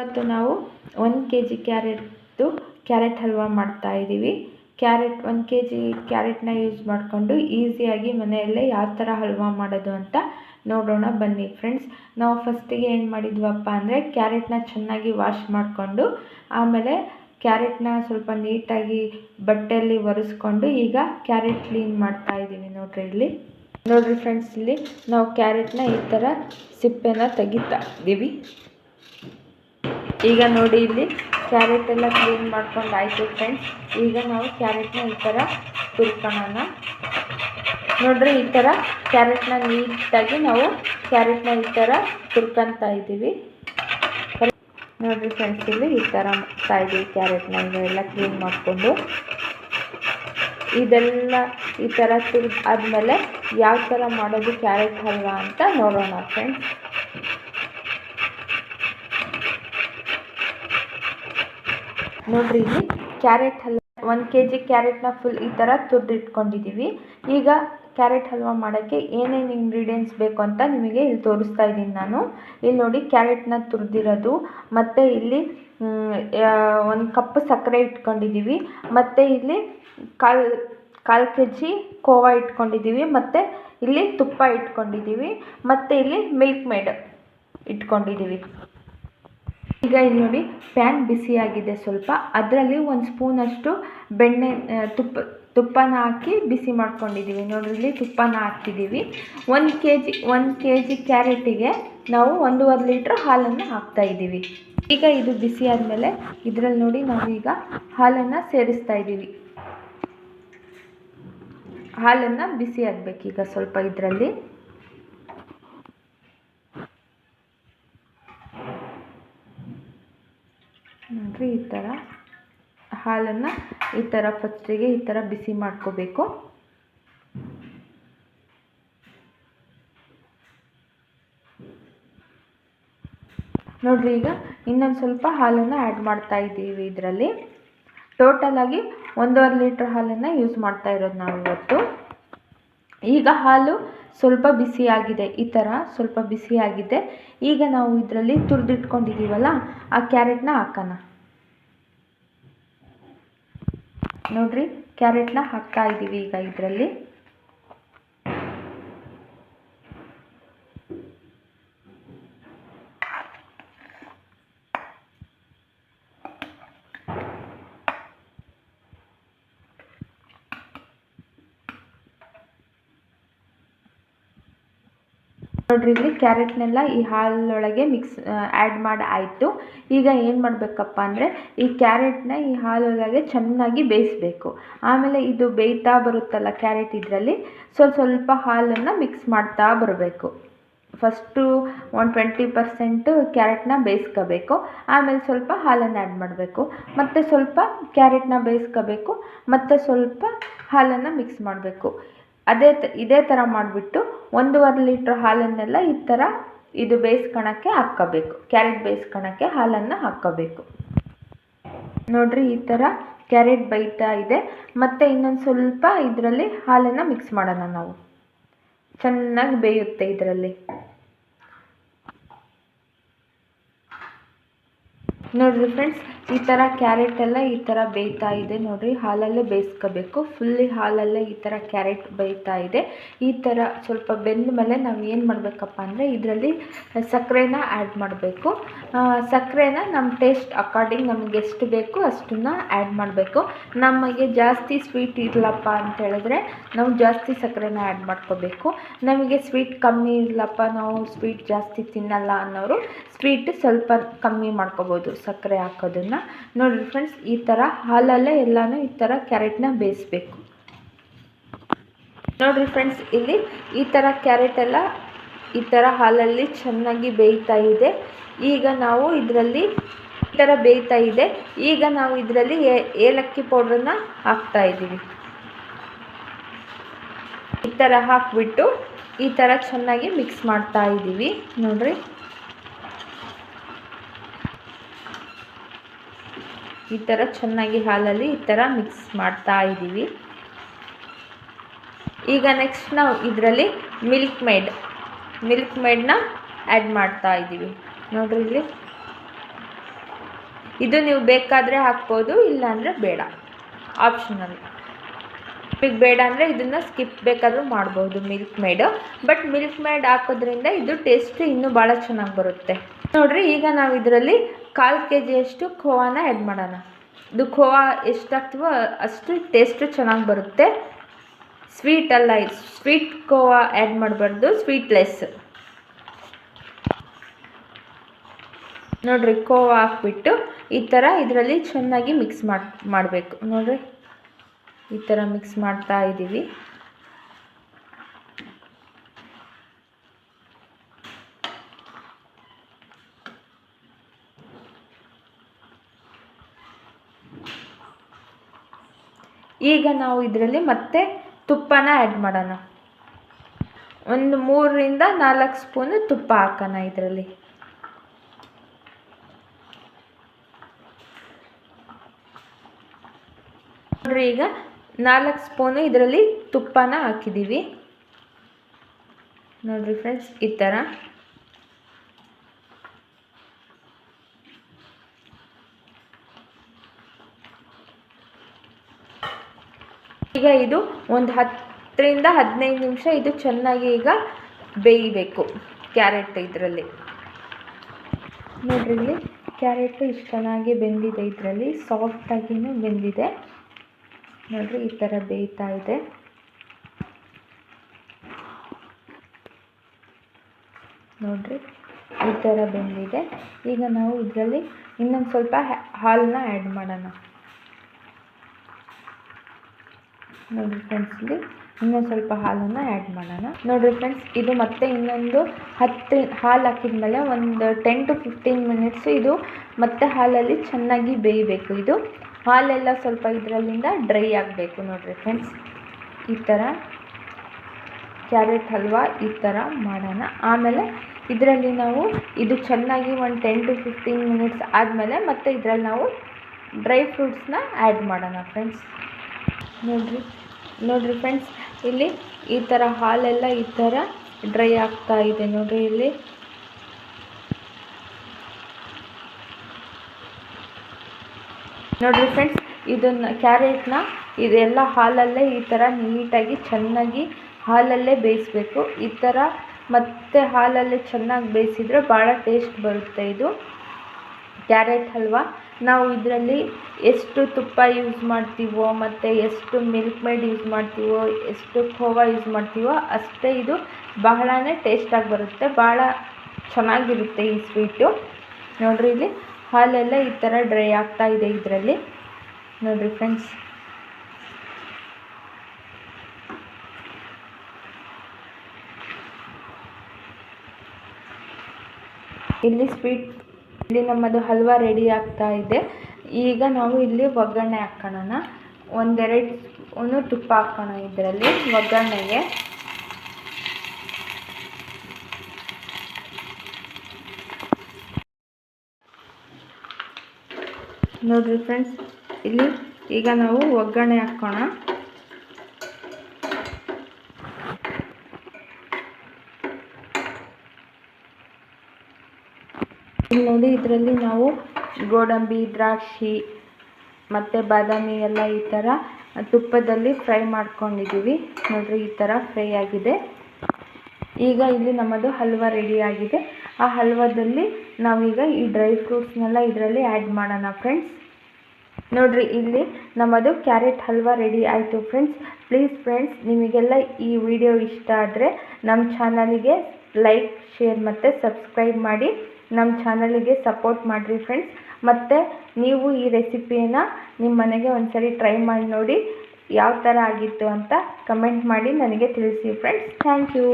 ಇವತ್ತು ನಾವು ಒಂದು ಕೆ ಜಿ ಕ್ಯಾರೆಟ್ದು ಕ್ಯಾರೆಟ್ ಹಲ್ವಾ ಮಾಡ್ತಾ ಇದ್ದೀವಿ ಕ್ಯಾರೆಟ್, ಒಂದು ಕೆ ಜಿ ಕ್ಯಾರೆಟ್ನ ಯೂಸ್ ಮಾಡಿಕೊಂಡು ಈಸಿಯಾಗಿ ಮನೆಯಲ್ಲೇ ಯಾವ ಥರ ಹಲ್ವಾ ಮಾಡೋದು ಅಂತ ನೋಡೋಣ, ಬನ್ನಿ ಫ್ರೆಂಡ್ಸ್. ನಾವು ಫಸ್ಟಿಗೆ ಏನು ಮಾಡಿದ್ವಪ್ಪ ಅಂದರೆ ಕ್ಯಾರೆಟ್ನ ಚೆನ್ನಾಗಿ ವಾಶ್ ಮಾಡಿಕೊಂಡು ಆಮೇಲೆ ಕ್ಯಾರೆಟ್ನ ಸ್ವಲ್ಪ ನೀಟಾಗಿ ಬಟ್ಟೆಯಲ್ಲಿ ಒರೆಸ್ಕೊಂಡು ಈಗ ಕ್ಯಾರೆಟ್ ಕ್ಲೀನ್ ಮಾಡ್ತಾ ಇದ್ದೀವಿ ನೋಡಿರಿ ಇಲ್ಲಿ. ನೋಡಿರಿ ಫ್ರೆಂಡ್ಸ್ ಇಲ್ಲಿ ನಾವು ಕ್ಯಾರೆಟ್ನ ಈ ಥರ ಸಿಪ್ಪೆನ ತೆಗಿತಾ ಇದ್ದೀವಿ ಈಗ ನೋಡಿ ಇಲ್ಲಿ ಕ್ಯಾರೆಟ್ ಎಲ್ಲ ಕ್ಲೀನ್ ಮಾಡ್ಕೊಂಡು ಆಯಿತು ಫ್ರೆಂಡ್ಸ್ ಈಗ ನಾವು ಕ್ಯಾರೆಟ್ನ ಈ ಥರ ತುರ್ಕೊಳ್ಳೋಣ ನೋಡ್ರಿ ಈ ಥರ ಕ್ಯಾರೆಟ್ನ ನೀಟಾಗಿ ನಾವು ಕ್ಯಾರೆಟ್ನ ಈ ಥರ ತುರ್ಕೊತಾ ಇದ್ದೀವಿ. ನೋಡ್ರಿ ಫ್ರೆಂಡ್ಸ್ ಇಲ್ಲಿ ಈ ಥರ ಇದ್ದೀವಿ ಕ್ಯಾರೆಟ್ನ ಎಲ್ಲ ಕ್ಲೀನ್ ಮಾಡಿಕೊಂಡು. ಇದೆಲ್ಲ ಈ ಥರ ತುರ್ದು ಆದಮೇಲೆ ಯಾವ ಥರ ಮಾಡೋದು ಕ್ಯಾರೆಟ್ ಹಲ್ವಾ ಅಂತ ನೋಡೋಣ ಫ್ರೆಂಡ್ಸ್ ನೋಡ್ರಿ ಇಲ್ಲಿ ಕ್ಯಾರೆಟ್ ಹಲ್ವಾ, ಒಂದು ಕೆ ಜಿ ಕ್ಯಾರೆಟ್ನ ಫುಲ್ ಈ ಥರ ತುರಿದಿಟ್ಕೊಂಡಿದ್ದೀವಿ ಈಗ ಕ್ಯಾರೆಟ್ ಹಲ್ವಾ ಮಾಡೋಕ್ಕೆ ಏನೇನು ಇಂಗ್ರೀಡಿಯೆಂಟ್ಸ್ ಬೇಕು ಅಂತ ನಿಮಗೆ ಇಲ್ಲಿ ತೋರಿಸ್ತಾ ಇದ್ದೀನಿ ನಾನು. ಇಲ್ಲಿ ನೋಡಿ ಕ್ಯಾರೆಟ್ನ ತುರಿದಿರೋದು, ಮತ್ತು ಇಲ್ಲಿ ಒಂದು ಕಪ್ ಸಕ್ಕರೆ ಇಟ್ಕೊಂಡಿದ್ದೀವಿ ಮತ್ತು ಇಲ್ಲಿ ಕಾಲು ಕಾಲು ಕೆ ಜಿ ಕೋವಾ ಇಟ್ಕೊಂಡಿದ್ದೀವಿ ಮತ್ತು ಇಲ್ಲಿ ತುಪ್ಪ ಇಟ್ಕೊಂಡಿದ್ದೀವಿ ಮತ್ತು ಇಲ್ಲಿ ಮಿಲ್ಕ್ ಮೇಡ್ ಇಟ್ಕೊಂಡಿದ್ದೀವಿ ಈಗ ಇಲ್ಲಿ ನೋಡಿ ಪ್ಯಾನ್ ಬಿಸಿಯಾಗಿದೆ ಸ್ವಲ್ಪ. ಅದರಲ್ಲಿ ಒಂದು ಸ್ಪೂನಷ್ಟು ಬೆಣ್ಣೆ ತುಪ್ಪ, ತುಪ್ಪನ ಹಾಕಿ ಬಿಸಿ ಮಾಡ್ಕೊಂಡಿದ್ದೀವಿ ನೋಡ್ರಿ ಇಲ್ಲಿ ತುಪ್ಪನ ಹಾಕ್ತಿದ್ದೀವಿ ಒಂದು ಕೆ ಜಿ ಒಂದು ಕೆ ಜಿ ಕ್ಯಾರೆಟಿಗೆ ನಾವು ಒಂದೂವರೆ ಲೀಟ್ರ್ ಹಾಲನ್ನು ಹಾಕ್ತಾ ಇದ್ದೀವಿ. ಈಗ ಇದು ಬಿಸಿ ಆದಮೇಲೆ ಇದರಲ್ಲಿ ನೋಡಿ ನಾವು ಈಗ ಹಾಲನ್ನು ಸೇರಿಸ್ತಾ ಇದ್ದೀವಿ. ಹಾಲನ್ನು ಬಿಸಿ ಆಗಬೇಕೀಗ ಸ್ವಲ್ಪ ಇದರಲ್ಲಿ. ನೋಡ್ರಿ ಈ ಥರ ಹಾಲನ್ನು ಈ ಥರ ಫಸ್ಟಿಗೆ ಈ ಥರ ಬಿಸಿ ಮಾಡ್ಕೋಬೇಕು. ನೋಡಿರಿ ಈಗ ಇನ್ನೊಂದು ಸ್ವಲ್ಪ ಹಾಲನ್ನು ಆ್ಯಡ್ ಮಾಡ್ತಾ ಇದ್ದೀವಿ ಇದರಲ್ಲಿ. ಟೋಟಲಾಗಿ ಒಂದೂವರೆ ಲೀಟ್ರ್ ಹಾಲನ್ನು ಯೂಸ್ ಮಾಡ್ತಾ ಇರೋದು ನಾವು ಇವತ್ತು. ಈಗ ಹಾಲು ಸ್ವಲ್ಪ ಬಿಸಿಯಾಗಿದೆ ಈ ಥರ ಸ್ವಲ್ಪ ಬಿಸಿಯಾಗಿದೆ ಈಗ ನಾವು ಇದರಲ್ಲಿ ತುರಿದಿಟ್ಕೊಂಡಿದ್ದೀವಲ್ಲ, ಆ ಕ್ಯಾರೆಟ್ನ ಹಾಕೋಣ. ನೋಡ್ರಿ ಕ್ಯಾರೆಟ್ನ ಹಾಕ್ತಾ ಇದ್ದೀವಿ ಈಗ ಇದರಲ್ಲಿ. ನೋಡ್ರಿ, ಇಲ್ಲಿ ಕ್ಯಾರೆಟ್ನೆಲ್ಲ ಈ ಹಾಲೊಳಗೆ ಮಿಕ್ಸ್ ಆ್ಯಡ್ ಮಾಡಿ ಆಯಿತು. ಈಗ ಏನು ಮಾಡಬೇಕಪ್ಪ ಅಂದರೆ, ಈ ಕ್ಯಾರೆಟ್ನ ಈ ಹಾಲೊಳಗೆ ಚೆನ್ನಾಗಿ ಬೇಯಿಸಬೇಕು. ಆಮೇಲೆ ಇದು ಬೇಯ್ತಾ ಬರುತ್ತಲ್ಲ ಕ್ಯಾರೆಟ್ ಇದರಲ್ಲಿ, ಸ್ವಲ್ಪ ಸ್ವಲ್ಪ ಹಾಲನ್ನು ಮಿಕ್ಸ್ ಮಾಡ್ತಾ ಬರಬೇಕು. ಫಸ್ಟು ಒನ್ ಟ್ವೆಂಟಿ ಪರ್ಸೆಂಟು ಕ್ಯಾರೆಟ್ನ ಬೇಯಿಸ್ಕೋಬೇಕು. ಆಮೇಲೆ ಸ್ವಲ್ಪ ಹಾಲನ್ನು ಆ್ಯಡ್ ಮಾಡಬೇಕು. ಮತ್ತು ಸ್ವಲ್ಪ ಕ್ಯಾರೆಟ್ನ ಬೇಯಿಸ್ಕೋಬೇಕು. ಮತ್ತು ಸ್ವಲ್ಪ ಹಾಲನ್ನು ಮಿಕ್ಸ್ ಮಾಡಬೇಕು. ಅದೇ ಇದೇ ಥರ ಮಾಡಿಬಿಟ್ಟು ಒಂದೂವರೆ ಲೀಟ್ರ್ ಹಾಲನ್ನೆಲ್ಲ ಈ ಥರ ಇದು ಬೇಯಿಸ್ಕೊಳಕ್ಕೆ ಹಾಕ್ಕೋಬೇಕು. ಕ್ಯಾರೆಟ್ ಬೇಯಿಸ್ಕೊಳಕ್ಕೆ ಹಾಲನ್ನು ಹಾಕ್ಕೋಬೇಕು. ನೋಡ್ರಿ ಈ ಥರ ಕ್ಯಾರೆಟ್ ಬೈತಾ ಇದೆ. ಮತ್ತು ಇನ್ನೊಂದು ಸ್ವಲ್ಪ ಇದರಲ್ಲಿ ಹಾಲನ್ನು ಮಿಕ್ಸ್ ಮಾಡೋಣ ನಾವು. ಚೆನ್ನಾಗಿ ಬೇಯುತ್ತೆ ಇದರಲ್ಲಿ. ನೋಡಿರಿ ಫ್ರೆಂಡ್ಸ್ ಈ ಥರ ಕ್ಯಾರೆಟ್ ಎಲ್ಲ ಈ ಥರ ಬೇಯ್ತಾ ಇದೆ ನೋಡಿರಿ. ಹಾಲಲ್ಲೇ ಬೇಯಿಸ್ಕೋಬೇಕು. ಫುಲ್ಲಿ ಹಾಲಲ್ಲೇ ಈ ಥರ ಕ್ಯಾರೆಟ್ ಬೇಯ್ತಾ ಇದೆ. ಈ ಥರ ಸ್ವಲ್ಪ ಬೆಂದ ಮೇಲೆ ನಾವು ಏನು ಮಾಡಬೇಕಪ್ಪ ಅಂದರೆ ಇದರಲ್ಲಿ ಸಕ್ಕರೆನ ಆ್ಯಡ್ ಮಾಡಬೇಕು. ಸಕ್ಕರೆನ ನಮ್ಮ ಟೇಸ್ಟ್ ಅಕಾರ್ಡಿಂಗ್ ನಮಗೆ ಎಷ್ಟು ಬೇಕು ಅಷ್ಟನ್ನು ಆ್ಯಡ್ ಮಾಡಬೇಕು. ನಮಗೆ ಜಾಸ್ತಿ ಸ್ವೀಟ್ ಇರಲಪ್ಪ ಅಂತ ಹೇಳಿದ್ರೆ ನಾವು ಜಾಸ್ತಿ ಸಕ್ಕರೆನ ಆ್ಯಡ್ ಮಾಡ್ಕೋಬೇಕು. ನಮಗೆ ಸ್ವೀಟ್ ಕಮ್ಮಿ ಇರಲಪ್ಪ, ನಾವು ಸ್ವೀಟ್ ಜಾಸ್ತಿ ತಿನ್ನಲ್ಲ ಅನ್ನೋರು ಸ್ವೀಟ್ ಸ್ವಲ್ಪ ಕಮ್ಮಿ ಮಾಡ್ಕೋಬೋದು ಸಕ್ಕರೆ ಹಾಕೋದನ್ನು. ನೋಡಿರಿ ಫ್ರೆಂಡ್ಸ್ ಈ ಥರ ಹಾಲಲ್ಲೇ ಎಲ್ಲನೂ ಈ ಥರ ಕ್ಯಾರೆಟ್ನ ಬೇಯಿಸ್ಬೇಕು. ನೋಡಿರಿ ಫ್ರೆಂಡ್ಸ್ ಇಲ್ಲಿ ಈ ಥರ ಕ್ಯಾರೆಟ್ ಎಲ್ಲ ಈ ಥರ ಹಾಲಲ್ಲಿ ಚೆನ್ನಾಗಿ ಬೇಯ್ತಾ ಇದೆ. ಈಗ ನಾವು ಇದರಲ್ಲಿ ಈ ಥರ ಬೇಯ್ತಾ ಇದೆ. ಈಗ ನಾವು ಇದರಲ್ಲಿ ಏಲಕ್ಕಿ ಪೌಡ್ರನ್ನ ಹಾಕ್ತಾ ಇದ್ದೀವಿ. ಈ ಥರ ಹಾಕ್ಬಿಟ್ಟು ಈ ಥರ ಚೆನ್ನಾಗಿ ಮಿಕ್ಸ್ ಮಾಡ್ತಾ ಇದ್ದೀವಿ. ನೋಡಿರಿ. ಈ ಥರ ಚೆನ್ನಾಗಿ ಹಾಲಲ್ಲಿ ಈ ಥರ ಮಿಕ್ಸ್ ಮಾಡ್ತಾ ಇದ್ದೀವಿ. ಈಗ ನೆಕ್ಸ್ಟ್ ನಾವು ಇದರಲ್ಲಿ ಮಿಲ್ಕ್ ಮೇಡ್ ಮಿಲ್ಕ್ ಮೇಡನ್ನ ಆ್ಯಡ್ ಮಾಡ್ತಾ ಇದ್ದೀವಿ. ನೋಡಿರಿ ಇಲ್ಲಿ. ಇದು ನೀವು ಬೇಕಾದರೆ ಹಾಕ್ಬೋದು, ಇಲ್ಲಾಂದರೆ ಬೇಡ. ಆಪ್ಷನಲ್ ನಿಮಗೆ ಬೇಡ ಅಂದರೆ ಇದನ್ನು ಸ್ಕಿಪ್ ಬೇಕಾದರೂ ಮಾಡ್ಬೋದು Milkmaid. But Milkmaid ಹಾಕೋದ್ರಿಂದ ಇದು ಟೇಸ್ಟ್ ಇನ್ನೂ ಭಾಳ ಚೆನ್ನಾಗಿ ಬರುತ್ತೆ. ನೋಡಿರಿ, ಈಗ ನಾವು ಇದರಲ್ಲಿ ಕಾಲು ಕೆ ಜಿಯಷ್ಟು ಖೋವಾನ ಆ್ಯಡ್ ಮಾಡೋಣ. ಇದು ಖೋವಾ ಎಷ್ಟಾಗ್ತೀವೋ ಅಷ್ಟು ಟೇಸ್ಟು ಚೆನ್ನಾಗಿ ಬರುತ್ತೆ. ಸ್ವೀಟ್ ಅಲ್ಲ ಇದು ಸ್ವೀಟ್ ಖೋವಾ ಆ್ಯಡ್ ಮಾಡಬಾರ್ದು, ಸ್ವೀಟ್ಲೆಸ್. ನೋಡಿರಿ ಖೋವಾ ಹಾಕ್ಬಿಟ್ಟು ಈ ಥರ ಇದರಲ್ಲಿ ಚೆನ್ನಾಗಿ ಮಿಕ್ಸ್ ಮಾಡಿ, ಮಾಡಬೇಕು. ನೋಡಿರಿ. ಈ ಥರ ಮಿಕ್ಸ್ ಮಾಡ್ತಾ ಇದ್ದೀವಿ. ಈಗ ನಾವು ಇದರಲ್ಲಿ ಮತ್ತೆ ತುಪ್ಪನ ಆ್ಯಡ್ ಮಾಡೋಣ. ಒಂದು ಮೂರರಿಂದ ನಾಲ್ಕು ಸ್ಪೂನು ತುಪ್ಪ ಹಾಕೋಣ ಇದರಲ್ಲಿ. ನೋಡ್ರಿ ಈಗ ನಾಲ್ಕು ಸ್ಪೂನು ಇದರಲ್ಲಿ ತುಪ್ಪನ ಹಾಕಿದ್ದೀವಿ ನೋಡಿರಿ ಫ್ರೆಂಡ್ಸ್ ಈ ಥರ ಈಗ ಇದು ಒಂದು ಹತ್ತರಿಂದ ಹದಿನೈದು ನಿಮಿಷ ಇದು ಚೆನ್ನಾಗಿ ಈಗ ಬೇಯಬೇಕು ಕ್ಯಾರೆಟ್ ಇದರಲ್ಲಿ. ನೋಡ್ರಿ ಇಲ್ಲಿ ಕ್ಯಾರೆಟು ಇಷ್ಟು ಚೆನ್ನಾಗಿ ಬೆಂದಿದೆ ಇದರಲ್ಲಿ ಸಾಫ್ಟಾಗಿಯೂ ಬೆಂದಿದೆ. ನೋಡ್ರಿ, ಈ ಥರ ಬೇಯ್ತಾ ಇದೆ. ನೋಡಿರಿ, ಈ ಥರ ಬೆಂದಿದೆ. ಈಗ ನಾವು ಇದರಲ್ಲಿ ಇನ್ನೊಂದು ಸ್ವಲ್ಪ ಹಾಲನ್ನ ಆ್ಯಡ್ ಮಾಡೋಣ. ನೋಡಿರಿ ಫ್ರೆಂಡ್ಸ್ ಇಲ್ಲಿ ಇನ್ನೊಂದು ಸ್ವಲ್ಪ ಹಾಲನ್ನು ಆ್ಯಡ್ ಮಾಡೋಣ. ನೋಡಿರಿ ಫ್ರೆಂಡ್ಸ್ ಇದು ಮತ್ತೆ ಇನ್ನೊಂದು ಹತ್ತು, ಹಾಲು ಹಾಕಿದ್ಮೇಲೆ ಒಂದು ಟೆನ್ ಟು ಫಿಫ್ಟೀನ್ ಮಿನಿಟ್ಸು ಇದು ಮತ್ತೆ ಹಾಲಲ್ಲಿ ಚೆನ್ನಾಗಿ ಬೇಯಬೇಕು. ಇದು ಹಾಲೆಲ್ಲ ಸ್ವಲ್ಪ ಇದರಲ್ಲಿಂದ ಡ್ರೈ ಆಗಬೇಕು ನೋಡಿರಿ ಫ್ರೆಂಡ್ಸ್. ಈ ಥರ ಕ್ಯಾರೆಟ್ ಹಲ್ವಾ ಈ ಥರ ಮಾಡೋಣ. ಆಮೇಲೆ ಇದರಲ್ಲಿ ನಾವು ಇದು ಚೆನ್ನಾಗಿ ಒಂದು ಟೆನ್ ಟು ಫಿಫ್ಟೀನ್ ಮಿನಿಟ್ಸ್ ಆದಮೇಲೆ ಮತ್ತು ಇದರಲ್ಲಿ ನಾವು ಡ್ರೈ ಫ್ರೂಟ್ಸ್ನ ಆ್ಯಡ್ ಮಾಡೋಣ ಫ್ರೆಂಡ್ಸ್. ನೋಡಿರಿ ನೋಡಿರಿ ಫ್ರೆಂಡ್ಸ್, ಇಲ್ಲಿ ಈ ಥರ ಹಾಲೆಲ್ಲ ಈ ಥರ ಡ್ರೈ ಆಗ್ತಾ ಇದೆ ನೋಡಿರಿ ಇಲ್ಲಿ. ನೋಡಿರಿ ಫ್ರೆಂಡ್ಸ್ ಇದನ್ನು ಕ್ಯಾರೆಟ್ನ ಇದೆಲ್ಲ ಹಾಲಲ್ಲೇ ಈ ಥರ ನೀಟಾಗಿ ಚೆನ್ನಾಗಿ ಹಾಲಲ್ಲೇ ಬೇಯಿಸ್ಬೇಕು. ಈ ಥರ ಮತ್ತೆ ಹಾಲಲ್ಲೇ ಚೆನ್ನಾಗಿ ಬೇಯಿಸಿದ್ರೆ ಭಾಳ ಟೇಸ್ಟ್ ಬರುತ್ತೆ ಇದು. ಕ್ಯಾರೆಟ್ ಹಲ್ವಾ. ನಾವು ಇದರಲ್ಲಿ ಎಷ್ಟು ತುಪ್ಪ ಯೂಸ್ ಮಾಡ್ತೀವೋ ಮತ್ತು ಎಷ್ಟು ಮಿಲ್ಕ್ ಮೇಡ್ ಯೂಸ್ ಮಾಡ್ತೀವೋ, ಎಷ್ಟು ಖೋವಾ ಯೂಸ್ ಮಾಡ್ತೀವೋ ಅಷ್ಟೇ ಇದು ಬಹಳನೇ ಟೇಸ್ಟಾಗಿ ಬರುತ್ತೆ. ಭಾಳ ಚೆನ್ನಾಗಿರುತ್ತೆ ಈ ಸ್ವೀಟು ನೋಡಿರಿ ಇಲ್ಲಿ. ಹಾಲೆಲ್ಲ ಈ ಥರ ಡ್ರೈ ಆಗ್ತಾ ಇದೆ ಇದರಲ್ಲಿ. ನೋಡಿರಿ ಫ್ರೆಂಡ್ಸ್. ಇಲ್ಲಿ ಸ್ವೀಟ್, ಇಲ್ಲಿ ನಮ್ಮದು ಹಲ್ವಾ ರೆಡಿ ಆಗ್ತಾ ಇದೆ. ಈಗ ನಾವು ಇಲ್ಲಿ ಒಗ್ಗರಣೆ ಹಾಕ್ಕೊಳ್ಳೋಣ ಒಂದೆರಡು ತುಪ್ಪ ಹಾಕೋಣ ಇದರಲ್ಲಿ ಒಗ್ಗರಣೆಗೆ. ನೋಡಿರಿ ಫ್ರೆಂಡ್ಸ್ ಇಲ್ಲಿ ಈಗ ನಾವು ಒಗ್ಗರಣೆ ಹಾಕೋಣ. ಇಲ್ಲಿ ನೋಡಿ ಇದರಲ್ಲಿ ನಾವು ಗೋಡಂಬಿ, ದ್ರಾಕ್ಷಿ ಮತ್ತು ಬಾದಾಮಿ ಎಲ್ಲ ಈ ಥರ ತುಪ್ಪದಲ್ಲಿ ಫ್ರೈ ಮಾಡ್ಕೊಂಡಿದ್ದೀವಿ. ನೋಡಿರಿ ಈ ಥರ ಫ್ರೈ ಆಗಿದೆ. ಈಗ ಇಲ್ಲಿ ನಮ್ಮದು ಹಲ್ವಾ ರೆಡಿ ಆಗಿದೆ. ಆ ಹಲ್ವಾದಲ್ಲಿ ನಾವೀಗ ಈ ಡ್ರೈ ಫ್ರೂಟ್ಸ್ನೆಲ್ಲ ಇದರಲ್ಲಿ ಆ್ಯಡ್ ಮಾಡೋಣ ಫ್ರೆಂಡ್ಸ್ ನೋಡಿರಿ, ಇಲ್ಲಿ ನಮ್ಮದು ಕ್ಯಾರೆಟ್ ಹಲ್ವಾ ರೆಡಿ ಆಯಿತು ಫ್ರೆಂಡ್ಸ್ ಪ್ಲೀಸ್ ಫ್ರೆಂಡ್ಸ್ ನಿಮಗೆಲ್ಲ ಈ ವಿಡಿಯೋ ಇಷ್ಟ ಆದರೆ ನಮ್ಮ ಚಾನಲಿಗೆ ಲೈಕ್ ಶೇರ್ ಮತ್ತು ಸಬ್ಸ್ಕ್ರೈಬ್ ಮಾಡಿ. ನಮ್ಮ ಚಾನಲಿಗೆ ಸಪೋರ್ಟ್ ಮಾಡಿರಿ ಫ್ರೆಂಡ್ಸ್ ಮತ್ತು ನೀವು ಈ ರೆಸಿಪಿಯನ್ನು ನಿಮ್ಮ ಮನೆಗೆ ಒಂದ್ಸರಿ ಟ್ರೈ ಮಾಡಿ ನೋಡಿ ಯಾವ ಥರ ಆಗಿತ್ತು ಅಂತ ಕಮೆಂಟ್ ಮಾಡಿ ನನಗೆ ತಿಳಿಸಿ ಫ್ರೆಂಡ್ಸ್ ಥ್ಯಾಂಕ್ ಯು